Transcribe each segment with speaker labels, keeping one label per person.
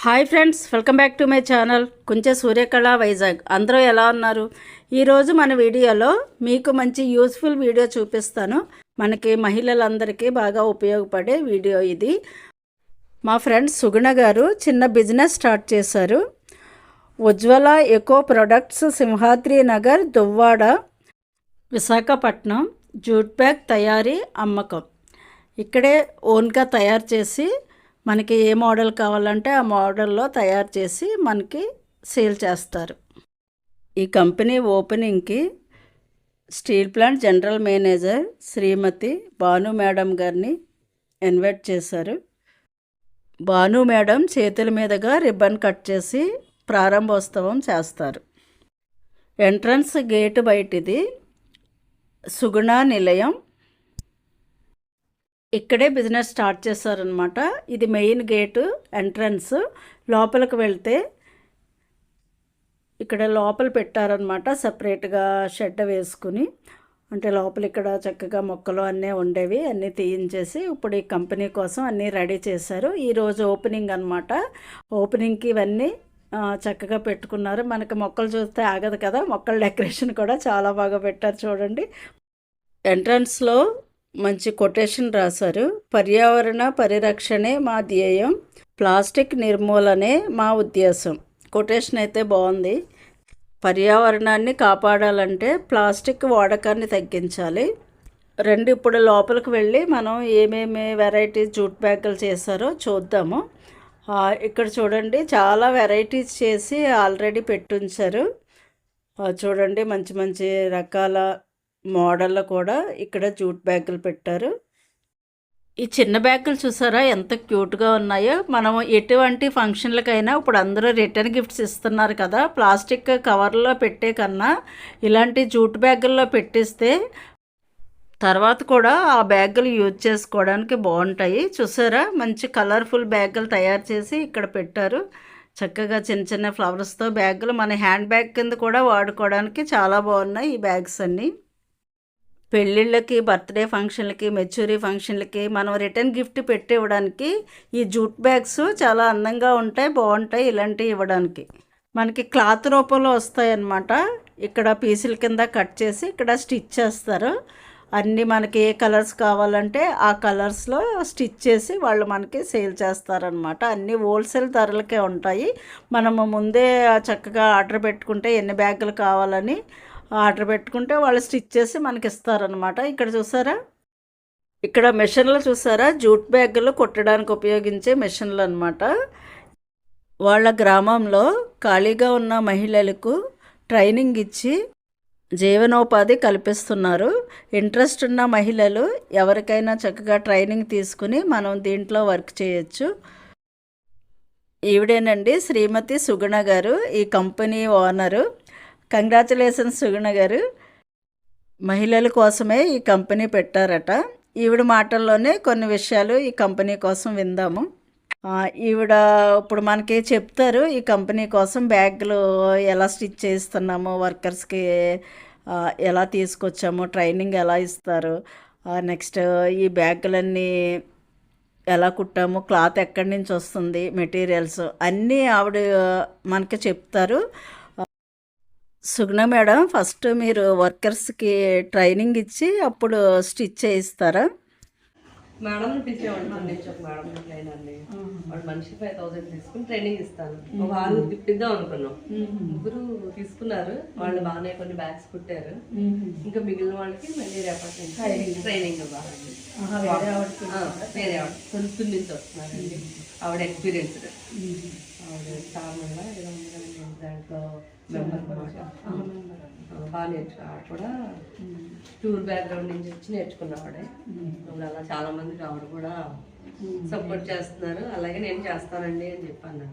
Speaker 1: Hi friends welcome back to my channel కొంచెం సూర్యకళ వైజాగ్. అందరూ ఎలా ఉన్నారు? ఈరోజు మన వీడియోలో మీకు మంచి యూస్ఫుల్ వీడియో చూపిస్తాను. మనకి మహిళలందరికీ బాగా ఉపయోగపడే వీడియో ఇది. మా ఫ్రెండ్ సుగుణ గారు చిన్న బిజినెస్ స్టార్ట్ చేశారు. Ujwala eco products Simhadri Nagar Duvvada Visakhapatnam jute bag తయారీ అమ్మకం. ఇక్కడే ఓన్గా తయారు చేసి మనకి ఏ మోడల్ కావాలంటే ఆ మోడల్లో తయారు చేసి మనకి సేల్ చేస్తారు. ఈ company ఓపెనింగ్కి steel plant general manager Shrimati Bhanu madam గారిని ఇన్వైట్ చేశారు. భాను మేడం చేతుల మీదుగా రిబ్బన్ కట్ చేసి ప్రారంభోత్సవం చేస్తారు. ఎంట్రన్స్ గేటు బయటిది సుగుణ నిలయం ఇక్కడే బిజినెస్ స్టార్ట్ చేశారనమాట ఇది మెయిన్ గేటు ఎంట్రన్స్. లోపలికి వెళ్తే ఇక్కడ లోపల పెట్టారనమాట సపరేట్గా షెడ్ వేసుకుని. అంటే లోపల ఇక్కడ చక్కగా మొక్కలు అన్నీ ఉండేవి అన్నీ తీయించేసి ఇప్పుడు ఈ కంపెనీ కోసం అన్నీ రెడీ చేశారు. ఈరోజు ఓపెనింగ్ అనమాట ఓపెనింగ్కి ఇవన్నీ చక్కగా పెట్టుకున్నారు. మనకి మొక్కలు చూస్తే ఆగదు కదా మొక్కల డెకరేషన్ కూడా చాలా బాగా పెట్టారు చూడండి. ఎంట్రన్స్లో మంచి కొటేషన్ రాశారు. పర్యావరణ పరిరక్షణే మా ధ్యేయం ప్లాస్టిక్ నిర్మూలనే మా ఉద్దేశం. కొటేషన్ అయితే బాగుంది. పర్యావరణాన్ని కాపాడాలంటే ప్లాస్టిక్ వాడకాన్ని తగ్గించాలి. రెండు ఇప్పుడు లోపలికి వెళ్ళి మనం ఏమేమి వెరైటీస్ జూట్ బ్యాగులు చేశారో చూద్దాము. ఇక్కడ చూడండి చాలా వెరైటీస్ చేసి ఆల్రెడీ పెట్టుంచారు. చూడండి మంచి మంచి రకాల మోడల్లో కూడా ఇక్కడ జూట్ బ్యాగులు పెట్టారు. ఈ చిన్న బ్యాగులు చూసారా ఎంత క్యూట్గా ఉన్నాయో. మనం ఎటువంటి ఫంక్షన్లకైనా ఇప్పుడు అందరూ రిటర్న్ గిఫ్ట్స్ ఇస్తున్నారు కదా. ప్లాస్టిక్ కవర్లో పెట్టే కన్నా ఇలాంటి జూట్ బ్యాగుల్లో పెట్టిస్తే తర్వాత కూడా ఆ బ్యాగులు యూజ్ చేసుకోవడానికి బాగుంటాయి. చూసారా మంచి కలర్ఫుల్ బ్యాగులు తయారు చేసి ఇక్కడ పెట్టారు. చక్కగా చిన్న చిన్న ఫ్లవర్స్తో బ్యాగులు మన హ్యాండ్ బ్యాగ్ కింద కూడా వాడుకోవడానికి చాలా బాగున్నాయి ఈ బ్యాగ్స్ అన్నీ. పెళ్ళిళ్ళకి బర్త్డే ఫంక్షన్లకి మెచ్యూరీ ఫంక్షన్లకి మనం రిటర్న్ గిఫ్ట్ పెట్టి ఇవ్వడానికి ఈ జూట్ బ్యాగ్స్ చాలా అందంగా ఉంటాయి బాగుంటాయి ఇలాంటివి ఇవ్వడానికి. మనకి క్లాత్ రూపంలో వస్తాయి అన్నమాట ఇక్కడ పీసుల కింద కట్ చేసి ఇక్కడ స్టిచ్ చేస్తారు. అన్నీ మనకి ఏ కలర్స్ కావాలంటే ఆ కలర్స్లో స్టిచ్ చేసి వాళ్ళు మనకి సేల్ చేస్తారనమాట అన్నీ హోల్సేల్ ధరలకే ఉంటాయి. మనము ముందే చక్కగా ఆర్డర్ పెట్టుకుంటే ఎన్ని బ్యాగులు కావాలని ఆర్డర్ పెట్టుకుంటే వాళ్ళు స్టిచ్ చేసి మనకి ఇస్తారనమాట ఇక్కడ చూసారా? ఇక్కడ మిషన్లు చూసారా? జూట్ బ్యాగులు కుట్టడానికి ఉపయోగించే మిషన్లు అనమాట వాళ్ళ గ్రామంలో ఖాళీగా ఉన్న మహిళలకు ట్రైనింగ్ ఇచ్చి జీవనోపాధి కల్పిస్తున్నారు. ఇంట్రెస్ట్ ఉన్న మహిళలు ఎవరికైనా చక్కగా ట్రైనింగ్ తీసుకుని మనం దీంట్లో వర్క్ చేయొచ్చు. ఈవిడేనండి శ్రీమతి సుగుణ గారు ఈ కంపెనీ ఓనరు. కంగ్రాచులేషన్స్ సుగుణ గారు. మహిళల కోసమే ఈ కంపెనీ పెట్టారట. ఈవిడ మాటల్లోనే కొన్ని విషయాలు ఈ కంపెనీ కోసం విందాము. ఈవిడ ఇప్పుడు మనకి చెప్తారు ఈ కంపెనీ కోసం బ్యాగులు ఎలా స్టిచ్ చేస్తున్నాము వర్కర్స్కి ఎలా తీసుకొచ్చాము ట్రైనింగ్ ఎలా ఇస్తారు నెక్స్ట్ ఈ బ్యాగులన్నీ ఎలా కుట్టాము క్లాత్ ఎక్కడి నుంచి వస్తుంది మెటీరియల్స్ అన్నీ ఆవిడ మనకి చెప్తారు. సుగుణ మేడం ఫస్ట్ మీరు వర్కర్స్కి ట్రైనింగ్ ఇచ్చి అప్పుడు స్టిచ్ చేయిస్తారా?
Speaker 2: మేడం పిలిచేవాడు మన నుంచి ఒక మేడం ట్రైనర్ని వాడు మనిషి ఫైవ్ థౌసండ్ తీసుకుని ట్రైనింగ్ ఇస్తాను. ఒక ఆరు గిఫ్ట్ ఇద్దాం అనుకున్నాం. ముగ్గురు తీసుకున్నారు. వాళ్ళు బాగానే కొన్ని బ్యాగ్స్ కుట్టారు. ఇంకా మిగిలిన వాళ్ళకి మళ్ళీ రేపటి నుంచి ట్రైనింగ్. బాగా ఆ, వేరే ఆవిడ. సొంతూరు నుంచి వస్తున్నారండి. ఆవిడ ఎక్స్పీరియన్స్డ్ ఆవిడ కదండి, దాంట్లో బాగా ఆవిడ కూడా టూర్ బ్యాక్గ్రౌండ్ నుంచి వచ్చి నేర్చుకున్నవాడే. ఇప్పుడు అలా చాలా మందికి ఆవిడ కూడా సపోర్ట్ చేస్తున్నారు. అలాగే నేను చేస్తానండి అని చెప్పాను.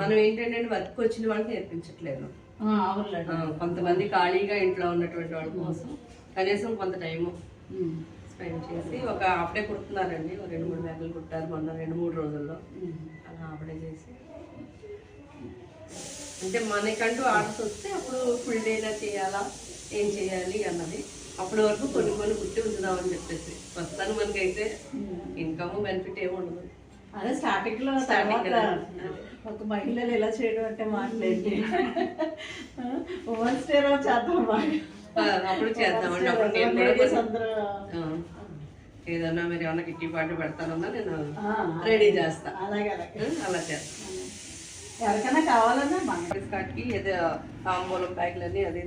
Speaker 2: మనం ఏంటంటే వర్క్ వచ్చిన వాళ్ళకి నేర్పించట్లేదు. కొంతమంది ఖాళీగా ఇంట్లో ఉన్నటువంటి వాళ్ళ కోసం కనీసం కొంత టైము స్పెండ్ చేసి ఒక హాఫ్ డే కుడుతున్నారండి. ఒక రెండు మూడు బ్యాగులు కుట్టారు. మొన్న రెండు మూడు రోజుల్లో. అలా హాఫ్ డే చేసి అంటే మనకంటూ ఆర్డర్స్ వస్తే అప్పుడు ఫుల్ డేనా చేయాలా? ఏం చేయాలి అన్నది. అప్పటి వరకు కొన్ని కొన్ని కుట్టి ఉంచుదామని చెప్పేసి. ప్రస్తుతానికి మనకైతే ఇన్కమ్ బెనిఫిట్ ఏమి ఉండదు.
Speaker 1: అదే స్టార్టింగ్లో లో. ఒక మహిళలు ఇలా చేయడం అంటే మాట్లాడి. ఉమెన్స్ డే రోజు చేద్దాం
Speaker 2: అప్పుడు చేద్దామండి. ఏదన్నా మీరు ఏమన్నా కిట్టి పాటు పెడతానన్నా నేను రెడీ చేస్తా.
Speaker 1: అలాగే
Speaker 2: అలా చేస్తా.
Speaker 1: ఎవరికైనా కావాలన్నా బాగా
Speaker 2: కార్డ్కి ఏదో తాంబూలం బ్యాగులన్నీ అదే.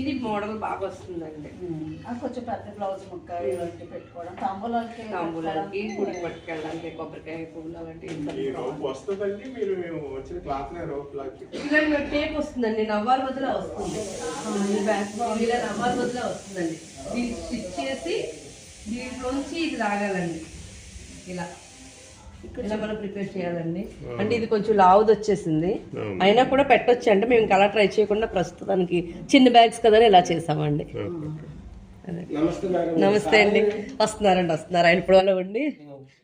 Speaker 2: ఇది మోడల్ బాగా వస్తుందండి.
Speaker 1: ఆ, కొంచెం పెద్ద బ్లౌజ్ ముక్క ఇలాంటి పెట్టుకోవడం తాంబూలాలకి
Speaker 2: తాంబూలానికి గుడికి పట్టుకెళ్ళడానికి కొబ్బరికాయ పువ్వులు అలాంటివి
Speaker 3: ఈ రోప్ వస్తుందండి మీరు వచ్చిన క్లాత్
Speaker 2: ఇలాంటి టేప్ వస్తుందండి నవ్వాల బదులు వస్తుంది. ఇలా నవ్వాల బదులు వస్తుందండి. దీన్ని స్టిచ్ చేసి దీంట్లోంచి ఇది లాగాలండి. ఇలా. ఇలా మనం ప్రిపేర్ చేయాలండి. అంటే ఇది కొంచెం లావుది వచ్చేసింది అయినా కూడా పెట్టొచ్చు అంటే మేము అలా ట్రై చేయకుండా ప్రస్తుతానికి చిన్న బ్యాగ్స్ కదా ఇలా చేసామండి.
Speaker 3: నమస్తే
Speaker 2: అండి. వస్తున్నారండి వస్తున్నారు. ఆయన ఇప్పుడు వాళ్ళు ఉండి.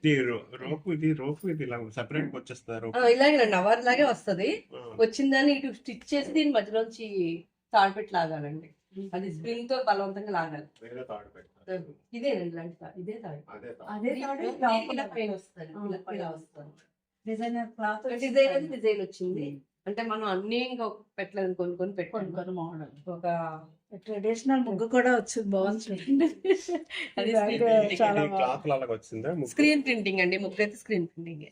Speaker 3: ఇది రో- రోప్ ఇది రోప్ ఇది ఇలా సెపరేట్ వచ్చేస్తుంది రోప్
Speaker 2: ఆ, ఇలాగేనండి అవర్ లాగే వస్తది. వచ్చిందని ఇటు స్టిచ్ చేసి దీని మధ్యలోంచి తాడుపెట్టి లాగాలండి. అది స్ప్రింగ్తో బలవంతంగా లాగాలి.
Speaker 3: వేరే
Speaker 2: ఇలాంటి ఇదే తాడు.
Speaker 3: అదే తాడు.
Speaker 1: అదే తాడు
Speaker 2: దీనికి ఇలా పైన వస్తుంది ఇలా ఇలా వస్తుంది
Speaker 1: డిజైనర్ క్లాత్
Speaker 2: డిజైన్ వచ్చింది. అంటే మనం అన్ని ఇంకా పెట్టలేదు కొనుక్కొని పెట్టుకొని
Speaker 1: కొన్ని మోడల్
Speaker 2: ఒక
Speaker 1: ట్రెడిషనల్ ముగ్గు కూడా వచ్చింది బాగుంది.
Speaker 2: స్క్రీన్ ప్రింటింగ్ అండి ముగ్గు అయితే స్క్రీన్ ప్రింటింగ్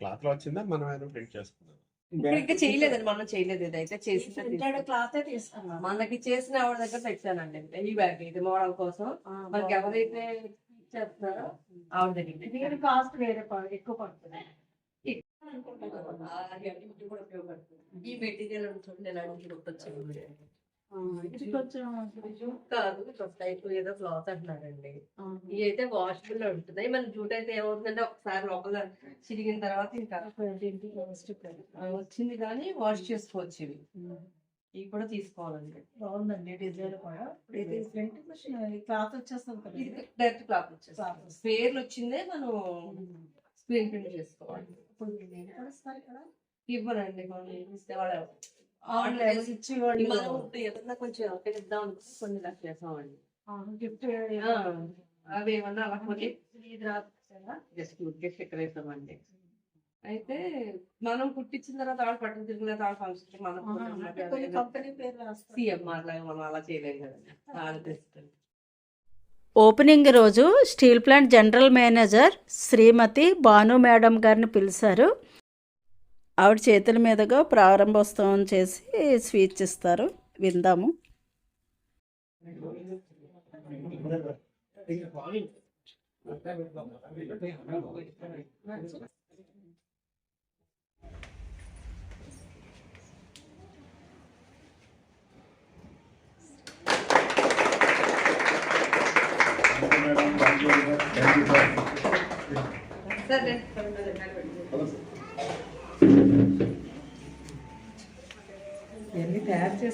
Speaker 3: క్లాత్లో వచ్చిందా? మనం ప్రింట్ చేసుకున్నాం
Speaker 2: ఇంకా చేయలేదండి మనం చేయలేదు ఇదైతే చేసి
Speaker 1: ప్రింటెడ్ క్లాత్
Speaker 2: మనకి చేసిన ఆవిడ దగ్గర తెచ్చానండి ఈ బ్యాగ్ ఇది మోడల్ కోసం. మనకి ఎవరైతే చేస్తున్నారో ఆవిడ దగ్గర
Speaker 1: దీని కాస్ట్ వేరే ప- ఎక్కువ పడుతుంది.
Speaker 2: ఈ మెటీరియల్ చూడండి లుక్ వచ్చింది
Speaker 1: ఆ, ఇది కొంచెం
Speaker 2: కాదు టైప్ ఏదో క్లాత్ అంటున్నారండి ఇవి అయితే వాషబుల్ ఉంటున్నాయి మన జూట్ అయితే ఏమవుతుందంటే ఒకసారి లోపల చిరిగిన తర్వాత ఇంకా వచ్చింది కానీ వాష్ చేసుకోవచ్చు ఇవి. ఇవి కూడా తీసుకోవాలండి.
Speaker 1: బాగుందండి డిజైన్ కూడా. క్లాత్ వచ్చేస్తుంది కదా.
Speaker 2: ఇది డైరెక్ట్ క్లాత్
Speaker 1: Cloth.
Speaker 2: వచ్చేసి పేర్లు వచ్చిందే మనం స్క్రీన్ ప్రింట్ చేసుకోవాలి.
Speaker 1: ఇప్పుడు
Speaker 2: ఇవ్వరండి. మనం ఇస్తే వాళ్ళు ఏదన్నా కొంచెం ఇద్దాం అనుకుంటే కొన్ని లక్ష చేసామండి
Speaker 1: గిఫ్ట్
Speaker 2: ఆ, అవి ఏమన్నా జస్ట్ వేసామండి అయితే మనం కుట్టించిన తర్వాత వాళ్ళు పట్టుకు తిరిగిన తర్వాత ఫంక్షన్ మనం
Speaker 1: కంపెనీ పేరు రాస్తారు.
Speaker 2: సిఎంఆర్ లాగా మనం అలా చేయలేం కదండి వాళ్ళు తెస్తుంది
Speaker 1: ఓపెనింగ్ రోజు steel plant general manager Srimati Bhanu madam గారిని పిలిచారు. ఆవిడ చేతుల మీదుగా ప్రారంభోత్సవం చేసి స్వీచ్ ఇస్తారు. విందాము.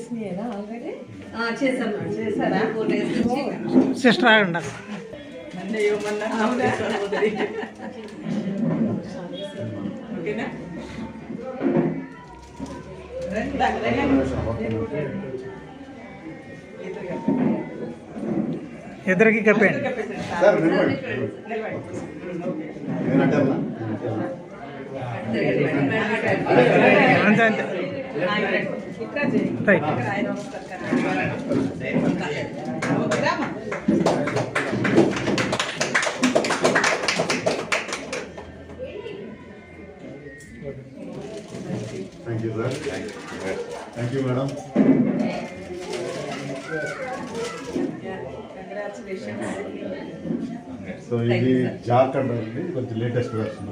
Speaker 4: చేసినాయేనా ఆల్రెడీ
Speaker 2: చేసాం చేశారా? ఫోర్ డేస్ నుంచి.
Speaker 4: సిస్టర్ ఆగండి నన్ను ఇవ్వమన్నా? ఓకేనా? రండి, రండి.
Speaker 5: ఇద్దరికి కప్పండి
Speaker 6: సార్ నిలబడి. నేనంటే అన్నా?
Speaker 5: అంతే అంతే.
Speaker 4: ఇక్కడ చేయి.
Speaker 5: రైట్
Speaker 4: ఇక్కడ ఆయన వస్తారు కదా. ఓకేనా?
Speaker 6: Thank you sir thank you madam
Speaker 4: Congratulations.
Speaker 6: So ఇది జాక్ అంటారండి కొంచెం లేటెస్ట్ వెర్షన్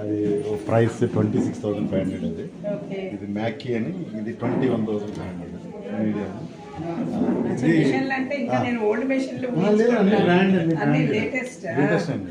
Speaker 6: అది price twenty six thousand five hundred అది ఇది మ్యాకీ అని ఇది twenty one thousand five hundred medium ఇది
Speaker 4: మెషిన్లు అంటే ఇంకా నేను ఓల్డ్ మెషిన్లు
Speaker 6: ఆ, లేదు అన్ని బ్రాండ్ అండి
Speaker 4: లేటెస్ట్
Speaker 6: అండి.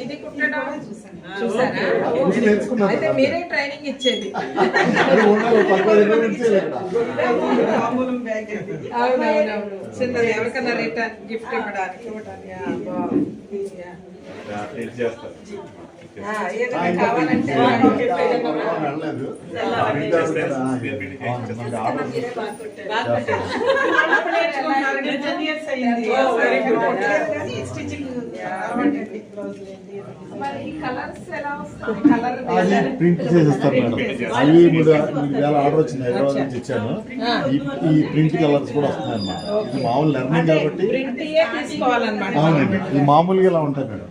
Speaker 4: ఇది కుట్టడం.
Speaker 6: నేర్చుకున్నాను.
Speaker 4: అయితే మీరే ట్రైనింగ్ ఇచ్చేది. చిన్నది ఎవరికైనా రిటర్న్ గిఫ్ట్ ఇవ్వడానికి. ఇవ్వడానికి ఆ, బాగుంది.
Speaker 6: యా, ఇది చేస్తారు.
Speaker 4: ఆ,
Speaker 6: ఆ,
Speaker 4: ఏదైనా
Speaker 6: ఇంకా
Speaker 4: కావాలంటే
Speaker 6: ఆ,
Speaker 4: నాకు
Speaker 6: ఇంకా
Speaker 4: ఏదైనా
Speaker 6: వెళ్ళలేదు. మిగతా కూడా, ఆ, అవును, మనకి ఆర్డర్ చేస్తారు.
Speaker 4: అప్పుడు నేర్చుకుంటున్నారు కదా, 10 years అయ్యింది. సరే, ఇప్పుడు కుట్టలేదు కానీ స్టిచ్చింగ్ అలవాటండి. మరి ఈ కలర్స్ ఎలా వస్తాయి కలర్
Speaker 6: అది ప్రింట్ చేసిస్తారు మేడం అవి మూడు వేల ఆర్డర్ వచ్చింది హైదరాబాద్ నుంచి ఇచ్చాను ఈ ఈ ప్రింట్ కలర్స్ కూడా వస్తున్నాయి అన్నమాట ఇది మామూలు లెర్నింగ్ కాబట్టి
Speaker 4: ప్రింట్ తీసుకోవాలన్నమాట
Speaker 6: అవునండి ఇది మామూలుగా ఇలా ఉంటాయి madam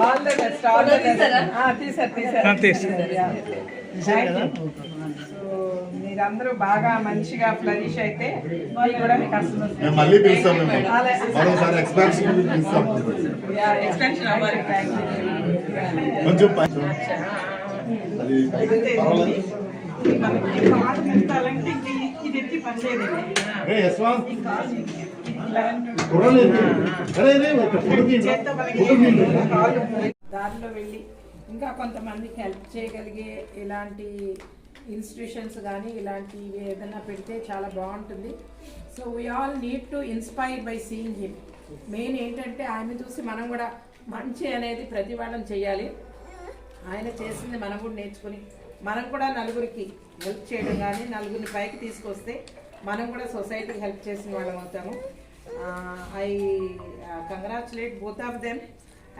Speaker 4: all the best all the best
Speaker 2: తీసారా?
Speaker 4: తీసారు మీరందరూ బాగా మంచిగా ఫ్లరిష్ అయితే మీకు కూడా మీ కస్టమర్స్
Speaker 6: మేము మళ్ళీ పిలుస్తాం మేము. మరోసారి ఎక్స్పాన్షన్ పిలుస్తాం.
Speaker 4: ఎక్స్టెన్షన్ అవ్వాలి.
Speaker 6: కొంచెం అది పర్వాలేదు
Speaker 4: మనకి మెత్తాలంటే ఇంక ఇది- ఎత్తి పని దారిలో వెళ్ళి ఇంకా కొంతమందికి హెల్ప్ చేయగలిగే ఇలాంటి ఇన్స్టిట్యూషన్స్ కానీ ఇలాంటివి ఏదైనా పెడితే చాలా బాగుంటుంది. So we all need to inspire by seeing him main ఏంటంటే ఆయన చూసి మనం కూడా మంచి అనేది ప్రతి వాళ్ళని చేయాలి. ఆయన చేసింది మనం కూడా నేర్చుకుని మనం కూడా నలుగురికి హెల్ప్ చేయడం కానీ నలుగురిని పైకి తీసుకొస్తే మనం కూడా సొసైటీకి హెల్ప్ చేసిన వాళ్ళం అవుతాము. I congratulate both of them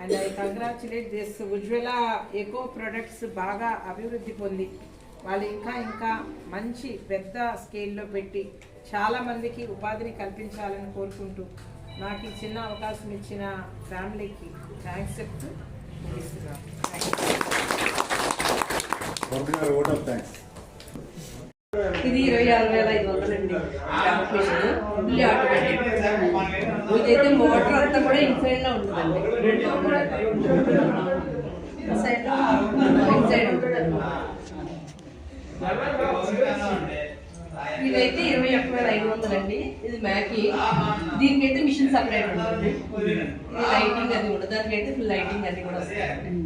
Speaker 4: and I congratulate this Ujjwala eco products బాగా అభివృద్ధి పొంది. వాళ్ళు ఇంకా ఇంకా మంచి పెద్ద స్కేల్లో పెట్టి చాలామందికి ఉపాధిని కల్పించాలని కోరుకుంటూ నాకు ఈ చిన్న అవకాశం ఇచ్చిన ఫ్యామిలీకి థ్యాంక్స్ చెప్తూ ముగిస్తున్నాను
Speaker 6: వరద గారు ఓట్ ఆఫ్ థ్యాంక్స్
Speaker 2: ఇది ఇరవై ఆరు వేల ఐదు వందలండి. క్రాఫ్ట్ మిషన్ ఫుల్లీ ఆటోమేటిక్ ఇదైతే మోటార్ అంతా కూడా ఇన్సైడ్లో ఉంటుందండి. ఇన్సైడ్లో ఇన్సైడ్ ఉంటుంది ఇదైతే ఇరవై ఒక్క వేల ఐదు వందలండి. ఇది మ్యాకి. దీనికైతే మిషన్ సపరేట్ ఉంటుంది ఇది లైటింగ్ అది ఉంటుంది దానికైతే ఫుల్ లైటింగ్ అది కూడా వస్తుంది.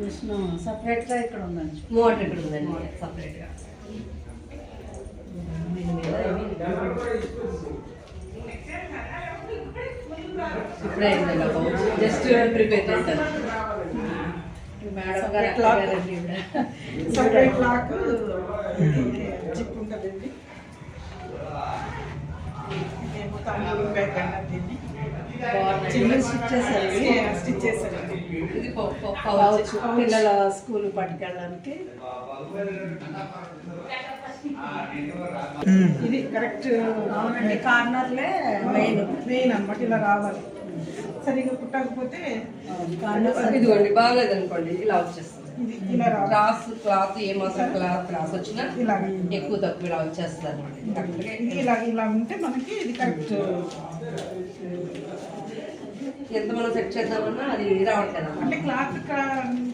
Speaker 1: మిషన్ సపరేట్గా ఇక్కడ ఉందండి.
Speaker 2: మోటార్ ఇక్కడ ఉందండి. సపరేట్గా. దీని మీద ఇప్పుడే జస్ట్ ప్రిపేర్ చేశాను మేడం గారు.
Speaker 4: సపరేట్ లాక్ జిప్ ఉంటుందండి తమ్ముడు దీన్ని.
Speaker 1: చిన్న స్టిచ్ చేశారు.
Speaker 4: స్టిచ్
Speaker 2: ఇది
Speaker 1: పిల్లల స్కూల్ పట్టుకెళ్ళడానికి
Speaker 4: ఇది కరెక్ట్.
Speaker 1: అవునండి కార్నర్లే మెయిన్
Speaker 4: మెయిన్ అన్నమాట ఇలా రావాలి. సరిగా కుట్టకపోతే
Speaker 1: కార్నర్
Speaker 2: ఇదిగోండి బాగాలేదు అనుకోండి ఇలా వచ్చేస్తుంది. క్లాస్ క్లాత్ ఏ మాత్రం క్లాత్ క్లాస్ వచ్చినా ఎక్కువ తక్కువ ఇలా వచ్చేస్తుంది అనమాట
Speaker 4: ఇలా ఇలా ఉంటే మనకి ఇది కరెక్ట్.
Speaker 2: ఎంత మనం సెట్ చేద్దామన్నా అది రావట్లేదు
Speaker 4: అంటే క్లాత్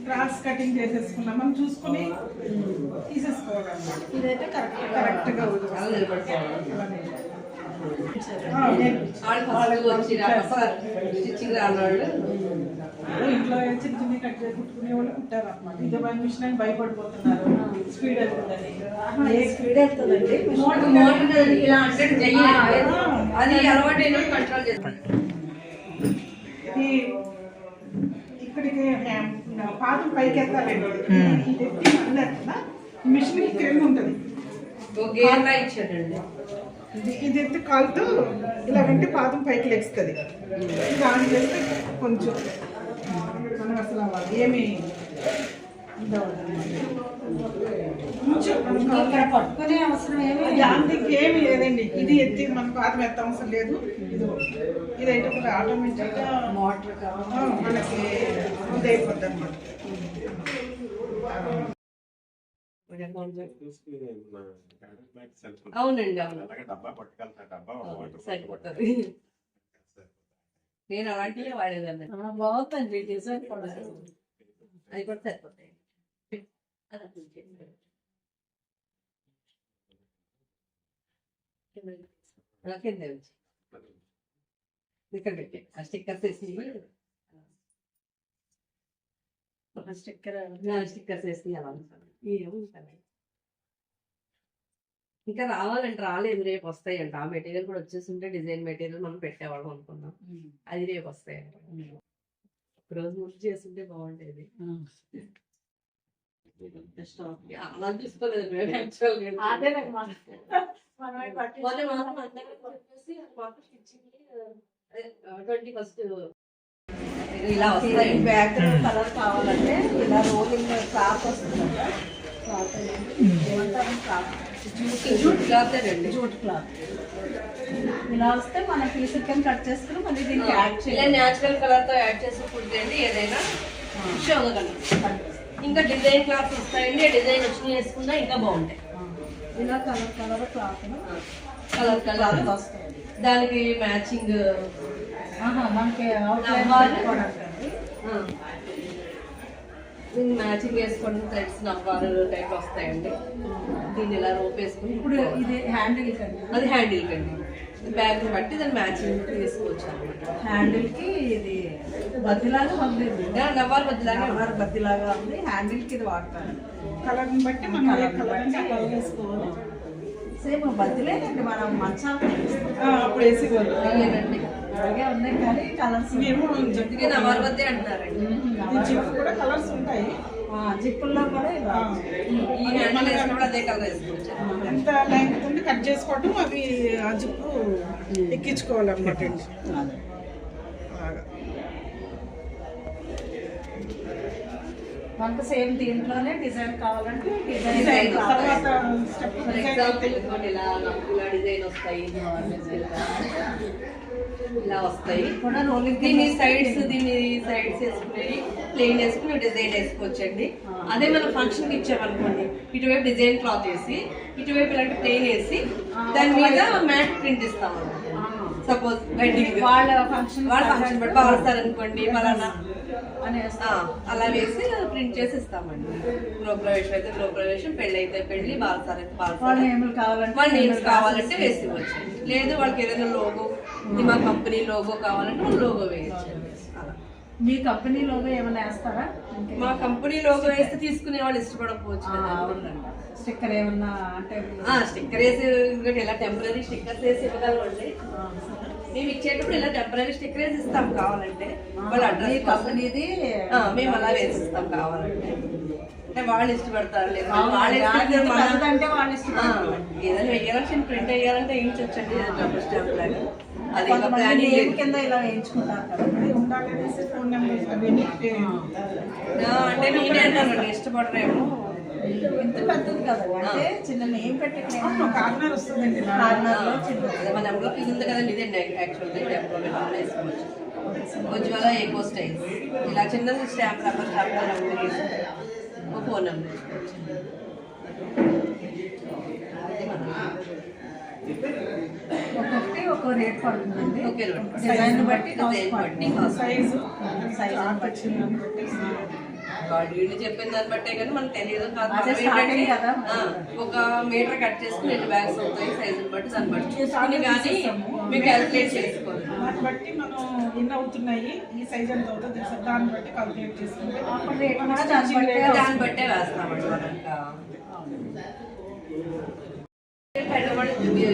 Speaker 4: క్రాస్ కటింగ్ చేసేసుకున్నాం. మనం చూసుకుని తీసేసుకోవాలన్నమాట. ఇదైతే కరెక్ట్. కరెక్ట్గా ఇంట్లో చిన్న చిన్న కట్ చేసి కుట్టుకునే వాళ్ళు కుట్టారు అనమాట ఇది వన్ మిషన్ అని భయపడిపోతున్నారు. స్పీడ్ వెళ్తుందని
Speaker 1: స్పీడ్ వెళ్తుందండి
Speaker 2: అది అలవాటైన కంట్రోల్ చేస్తాను
Speaker 4: ఇక్కడికి పాదం పైకి ఎత్తాలండి. ఇది ఎత్తి అన్నట్టున మిషన్ క్రింద ఉంటుంది. ఇది ఇది ఎత్తి కాలుతో ఇలాగంటే పాదం పైకి లెగుస్తుంది ఇది ఆన్ చేస్తే కొంచెం మనం అసలు ఏమి
Speaker 7: ఇక్కడ పట్టుకునే అవసరం ఏమీ
Speaker 8: దానికి ఏమి లేదండి. ఇది ఎత్తి మనం పాత మెత్త అవసరం లేదు. ఇది ఇదైతే కూడా ఆటోమేటిక్గా
Speaker 7: మోటార్
Speaker 8: మనకి ఇది అయిపోద్ది అనమాట
Speaker 2: అవునండి అవును. నేను అలాంటివే వాడేదాన్ని.
Speaker 7: బాగుందండి డిజైన్ కూడా.
Speaker 2: అది కూడా సరిపోతాయి. అది అట్లా చేయండి. కింద ఉంచి. ఇక్కడ పెట్టి ఆ స్టిక్కర్స్ వేసి
Speaker 7: స్టిక్కర్
Speaker 2: స్టిక్కర్స్ వేసి అలా ఉంటాను. ఇంకా రావాలంటే రాలేదు. రేపు వస్తాయంట. ఆ మెటీరియల్ కూడా వచ్చేస్తుంటే డిజైన్ మెటీరియల్ మనం పెట్టేవాళ్ళం అనుకున్నాం. అది రేపు వస్తాయంట. రోజు ముందు చేస్తుంటే బాగుండేది. అలా మేము.
Speaker 7: అదే నాకు.
Speaker 2: మాత్రం చెప్పేసి మాకు ట్వంటీ ఫస్ట్ ఇలా వస్తాయి
Speaker 7: బ్యాక్ కలర్ కావాలంటే ఇలా రోలింగ్ క్లాత్ వస్తుంది. కదా క్లాత్ ఏమంటారు? క్లాత్
Speaker 2: జూట్ క్లాత్ అండి
Speaker 7: జూట్ క్లాత్. ఇలా వస్తే మన పీస్ కింద కట్ చేసుకుని మళ్ళీ దీనికి యాడ్
Speaker 2: ఇలా
Speaker 7: చేయాలి.
Speaker 2: న్యాచురల్ కలర్తో యాడ్ చేసి కుట్టండి ఏదైనా షోగలను ఇంకా డిజైన్ క్లాత్స్ వస్తాయండి డిజైన్ వచ్చిన వేసుకున్నా ఇంకా బాగుంటాయి.
Speaker 7: ఇలా colour colour cloth
Speaker 2: colour colour.
Speaker 7: Cloth వస్తుంది
Speaker 2: దానికి మ్యాచింగ్. నవ్వాలి. మ్యాచింగ్ వేసుకోవడం థ్రెడ్స్ నవ్వారు టైప్ వస్తాయండి. దీన్ని ఇలా రోప్ వేసుకుని
Speaker 7: ఇప్పుడు ఇది హ్యాండిల్ కండి.
Speaker 2: అది హ్యాండిల్ కండి. బ్యాగ్ బట్టి దాని మ్యాచింగ్ తీసుకోవచ్చు అనమాట
Speaker 7: హ్యాండిల్కి ఇది బద్దిలాగా ఉంది.
Speaker 2: నవ్వారు బదులాగా
Speaker 7: కలర్ బద్దిలాగా ఉంది. హ్యాండిల్కి ఇది వాడతాను
Speaker 8: కలర్ని బట్టి మనం కలర్ వేసుకోవాలి
Speaker 7: సేమ్ బద్దిలేనండి మనం మంచాలు
Speaker 8: అప్పుడు వేసేవాళ్ళు
Speaker 7: అలాగే ఉన్నాయి కానీ కలర్స్
Speaker 8: మేము
Speaker 2: అందుకే నవ్వారు వద్దే అంటారండి
Speaker 8: జిప్ కూడా కలర్స్ ఉంటాయి.
Speaker 7: జిప్పుల్లో కూడా
Speaker 8: ఎంత లెంగ్త్ ఉంది కట్ చేసుకోవటం అవి ఆ జిప్పు ఎక్కించుకోవాలన్నమాట అండి.
Speaker 7: మనకు సేమ్ దీంట్లోనే డిజైన్ కావాలంటే డిజైన్
Speaker 8: తర్వాత స్టెప్
Speaker 2: ఇలా డిజైన్ వస్తాయి. ఇలా వస్తాయి. దీని సైడ్స్ దీని సైడ్స్ వేసుకుని ప్లెయిన్ వేసుకుని డిజైన్ వేసుకోవచ్చండి. అదే మనం ఫంక్షన్ ఇచ్చామనుకోండి. ఇటువైపు డిజైన్ క్లాత్ వేసి ఇటువైపు ఇలాంటి ప్లెయిన్ వేసి దాని మీద మ్యాట్ ప్రింట్ ఇస్తాం సపోజ్ వెడ్డింగ్
Speaker 7: వాళ్ళ ఫంక్షన్
Speaker 2: వాళ్ళ ఫంక్షన్ బట్టి పవర్ అనుకోండి ఆ, అలా వేసి ప్రింట్ చేసి ఇస్తామండి. గృహప్రవేశం అయితే గృహప్రవేశం పెళ్ళి అయితే పెళ్ళి బాలసార్ అయితే
Speaker 7: వాళ్ళ
Speaker 2: బాలసార్ వాళ్ళ నేమ్స్ కావాలంటే వేసి ఇవ్వచ్చు. లేదు వాళ్ళకి ఏదైనా లోగో ఇది మా కంపెనీ లోగో కావాలంటే లోగో వేయచ్చు. అలా.
Speaker 7: మీ కంపెనీ లోగో ఏమైనా వేస్తారా?
Speaker 2: మా కంపెనీ లోగో వేస్తే తీసుకునే వాళ్ళు ఇష్టపడకపోవచ్చు
Speaker 7: స్టిక్కర్ ఏమన్నా అంటే
Speaker 2: ఆ, స్టిక్కర్ వేసి ఇలా టెంపరీ స్టిక్కర్స్ వేసి ఇవ్వగలమండి మేము ఇచ్చేటప్పుడు ఇలా టెంపరీ స్టిక్కర్ వేసి ఇస్తాం కావాలంటే. వాళ్ళ అడ్రస్
Speaker 7: కంపెనీది
Speaker 2: మేము అలా వేసిస్తాం కావాలంటే. అంటే వాళ్ళు ఇష్టపడతారు లేదు వాళ్ళు ఏదైనా వెయ్యాలంటే ప్రింట్ వేయాలంటే వేయించొచ్చండి డబుల్ స్టాంప్ లాగా. అది ఇంకా ప్లానింగ్
Speaker 7: కింద ఇలా వేయించుకుంటారు కదా.
Speaker 2: అంటే నేనే అంటాను ఇష్టపడరేమో.
Speaker 7: ఇంత పెద్దది కదా. అంటే చిన్న నేమ్
Speaker 8: కార్నర్ వస్తుందండి.
Speaker 7: కార్నర్లో
Speaker 2: మన ఎంబ్లాక్ ఇది ఉంది కదండి యాక్చువల్గా వేసుకోవచ్చు. ఉజ్వల ఏకో స్టైల్ ఇలా చిన్న స్టాంప్ రబ్బర్ స్టాంప్ నెంబర్ ఒక ఫోన్ నెంబర్ వేసుకోవచ్చు.
Speaker 7: ఒక్కో రేట్ పడుతుందండి. డిజైన్ బట్టి
Speaker 8: సైజు.
Speaker 2: వీళ్ళు చెప్పిన దాన్ని బట్టే కానీ మనకు తెలియదు. కాదు ఒక మీటర్ కట్ చేసుకుని ఎన్ని బ్యాగ్స్ అవుతాయి. సైజుని బట్టి దాన్ని బట్టి చూసుకుని కానీ మీకు క్యాల్కులేట్ చేసుకోవాలి.
Speaker 8: దాన్ని బట్టి మనం ఎన్ని అవుతున్నాయి ఈ సైజ్ ఎంత అవుతుందో దాన్ని బట్టి కాల్కులేట్ చేసుకుంటే
Speaker 7: అప్పుడు రేట్ కూడా దాన్ని బట్టే
Speaker 2: వేస్తామండి మనం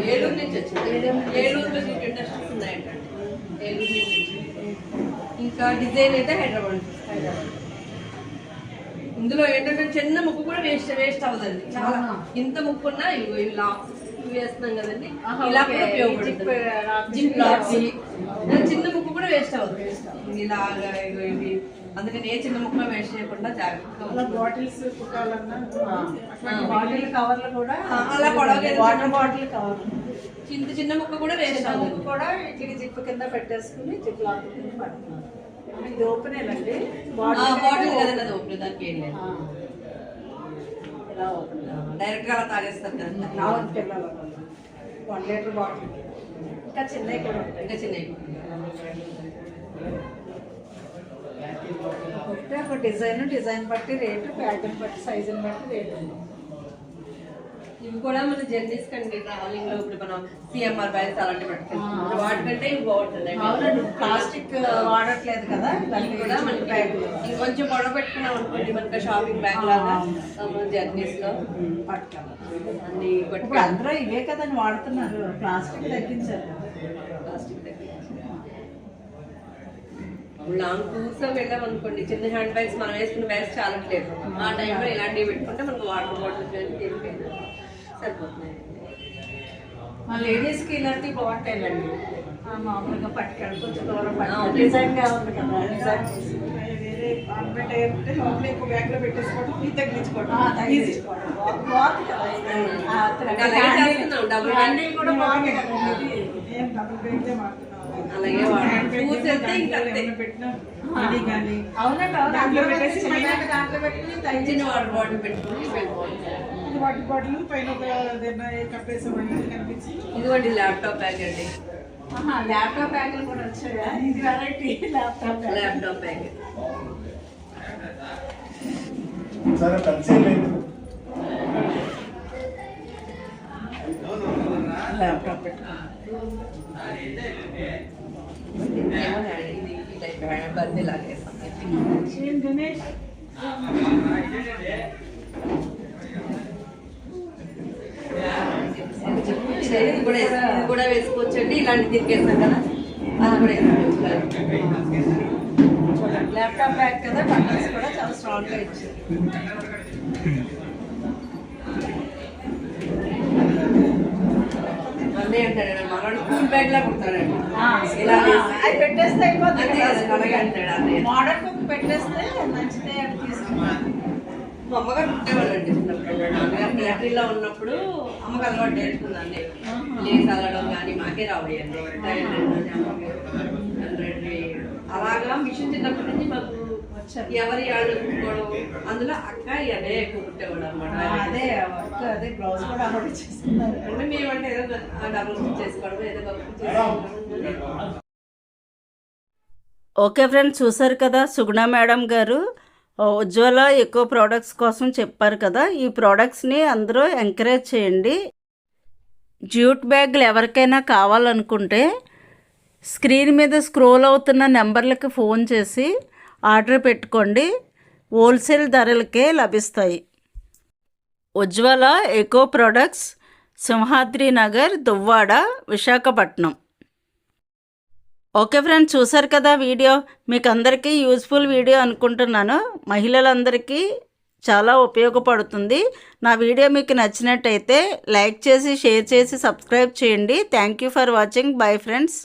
Speaker 2: ఏలూరు నుంచి వచ్చింది ఏలూరులో ఇండస్ట్రీస్ ఉన్నాయంటండి ఏలూరు నుంచి ఇంకా డిజైన్ అయితే హైదరాబాద్ హైదరాబాద్ ఇందులో ఏంటంటే చిన్న ముక్కు కూడా వేస్ట్ వేస్ట్ అవ్వదండి చాలా ఇంత ముక్కు ఉన్నా ఇవి ఇవి లాక్స్ వేస్తున్నాం కదండి ఇలా కూడా ఉపయోగపడుతుంది
Speaker 7: లాక్స్.
Speaker 2: చిన్న ముక్కు కూడా వేస్ట్ అవ్వదు ఇలాగా ఇగో ఇవి అందుకని ఏ చిన్న ముక్క వేస్ట్ చేయకుండా జాగ్రత్తగా.
Speaker 8: బాటిల్స్
Speaker 1: బాటిల్ కవర్లు కూడా
Speaker 2: అలా
Speaker 1: వాటర్
Speaker 2: చిన్న-
Speaker 1: బాటిల్ కవర్లు
Speaker 2: చిన్న చిన్న ముక్క కూడా వేస్ట్
Speaker 1: ముక్క కూడా ఇట్లకి జిప్ కింద పెట్టేసుకుని జిప్ లాక్ కింద పడుతున్నారు ఇది ఓపెనేనండి
Speaker 2: బాటిల్ కదండి అది ఓపెన్ దానికి ఏం లేదు.
Speaker 1: ఆ. ఇలా ఓపెన్
Speaker 2: డైరెక్ట్గా అలా తాగేస్తారు కదా.
Speaker 1: నాలుగు పిల్లలు వన్ లీటర్ బాటిల్. ఇంకా చిన్నవి కూడా
Speaker 2: ఇంకా చిన్నవి.
Speaker 1: ఒకటే ఒక డిజైన్ డిజైన్ బట్టి రేటు ప్యాటర్న్ బట్టి సైజుని బట్టి రేటు
Speaker 2: ఇవి కూడా మన జర్నీస్ కండి ట్రావెలింగ్లో ఇప్పుడు మనం సిఎంఆర్ బ్యాగ్స్ అలాంటివి పట్టుకెళ్తాం వాటికంటే ఇవి బాగుంటుంది
Speaker 1: అవునండి ప్లాస్టిక్ వాడట్లేదు కదా
Speaker 2: ఇవి కూడా మనకి
Speaker 1: బ్యాగ్
Speaker 2: ఇంకొంచెం గొడవ పెట్టుకున్నాం అనుకోండి మనకి షాపింగ్ బ్యాగ్ లాగా జర్నీస్లో.
Speaker 1: పట్టుకెళ్ళాలి
Speaker 2: అన్ని
Speaker 1: అందరూ ఇవే కదండి వాడుతున్నారు ప్లాస్టిక్ తగ్గించారు
Speaker 2: ప్లాస్టిక్ లాంగ్ టూర్స్లో వెళ్ళాం అనుకోండి చిన్న హ్యాండ్ బ్యాగ్స్ మనం వేసుకున్న బ్యాగ్స్ చాలట్లేదు. ఆ టైంలో ఇలాంటివి పెట్టుకుంటే మనకు వాటర్ బాటిల్ కానీ దేనికైనా సరిపోతున్నాయి.
Speaker 1: మా లేడీస్కి ఇలాంటివి బాగుంటాయండి ఆ, మామూలుగా పట్టుకెళ్ళి కొంచెం దూరం. పట్టుకెళ్ళి. డిజైన్గా ఉంది కదా డిజైన్ చేసి
Speaker 8: వేరే ఆర్నమెంట్ అయ్యారంటే లోపల ఇంకో బ్యాగ్లో పెట్టేసుకోవడం ఇది తగ్గించుకోవడం
Speaker 1: తగ్గించుకోవడం. బాగుంది కదా హ్యాండిల్- కూడా బాగుంది కదండి ఇది.
Speaker 8: ఏం డబుల్ బ్యాగ్లే వాడుతున్నాం
Speaker 2: అలాగే
Speaker 8: బ్యాగ్ పెట్టేసి
Speaker 1: చిన్న బ్యాగ్.
Speaker 2: వాటర్ బాటిల్ పెట్టుకుని
Speaker 8: ఇది వాటర్ బాటిల్ పైన కప్పేసామంటే కనిపించి.
Speaker 2: ఇదిగోండి ల్యాప్టాప్ బ్యాగ్ అండి.
Speaker 1: ల్యాప్టాప్ బ్యాగులు కూడా వచ్చాయా? ఇది variety laptop bag.
Speaker 2: Laptop bag.
Speaker 6: సరే
Speaker 1: ల్యాప్టాప్ పెట్టుకుని
Speaker 2: ఏమోనండి, ఇది ఈ లాగేస్తాం
Speaker 8: ఏం
Speaker 2: ఇది కూడా వేసుకో- ఇది కూడా వేసుకోవచ్చండి ఇలాంటి తిరిగేస్తాం కదా అది కూడా వేసుకోవచ్చు
Speaker 1: చూడండి ల్యాప్టాప్ బ్యాగ్ కదా బటన్స్ కూడా చాలా స్ట్రాంగ్గా ఇచ్చారు.
Speaker 2: అంటాడు స్కూల్ బ్యాగ్ లా కుడతాడండి ఇలా
Speaker 1: అది పెట్టేస్తే అయిపోతుంది
Speaker 2: అలాగే అంటాడు అన్నయ్య.
Speaker 1: మోడల్ బుక్ పెట్టేస్తే తీసుకున్నాను
Speaker 2: మా అమ్మగారు కుట్టేవాళ్ళండి చిన్నప్పుడు. నాన్నగారు మిలిటరీలో ఉన్నప్పుడు అమ్మకి అలవాటు నేర్చుకుందండి లేస్ అల్లడం కానీ మాకే ఎంబ్రాయిడరీ అలాగా మిషన్ చిన్నప్పటి నుంచి మాకు ఎవరి కుట్టుకోవడం అందులో అక్క అదే ఎక్కువ కుట్టేవాడు అనమాట
Speaker 1: అదే వర్క్ అదే బ్లౌజ్ కూడా అలవాటు చేసుకున్నారు
Speaker 2: అంటే మేమంటే ఏదో డబుల్ స్టిచ్ చేసుకోవడం ఏదో ఒక చేసుకోవడం
Speaker 1: ఓకే ఫ్రెండ్స్ చూసారు కదా సుగుణ మేడం గారు? ఉజ్వల ఎక్కువ ప్రోడక్ట్స్ కోసం చెప్పారు కదా. ఈ ప్రోడక్ట్స్ని అందరూ ఎంకరేజ్ చేయండి. జ్యూట్ బ్యాగులు ఎవరికైనా కావాలనుకుంటే స్క్రీన్ మీద స్క్రోల్ అవుతున్న నెంబర్లకి ఫోన్ చేసి ఆర్డర్ పెట్టుకోండి. హోల్సేల్ ధరలకే లభిస్తాయి. Ujjwala eco products Simhadri Nagar Duvvada Visakhapatnam. Okay friends చూసారు కదా వీడియో? మీకు అందరికీ యూస్ఫుల్ వీడియో అనుకుంటున్నాను. మహిళలందరికీ చాలా ఉపయోగపడుతుంది. నా వీడియో మీకు నచ్చినట్టయితే లైక్ చేసి షేర్ చేసి సబ్స్క్రైబ్ చేయండి. Thank you for watching. Bye friends.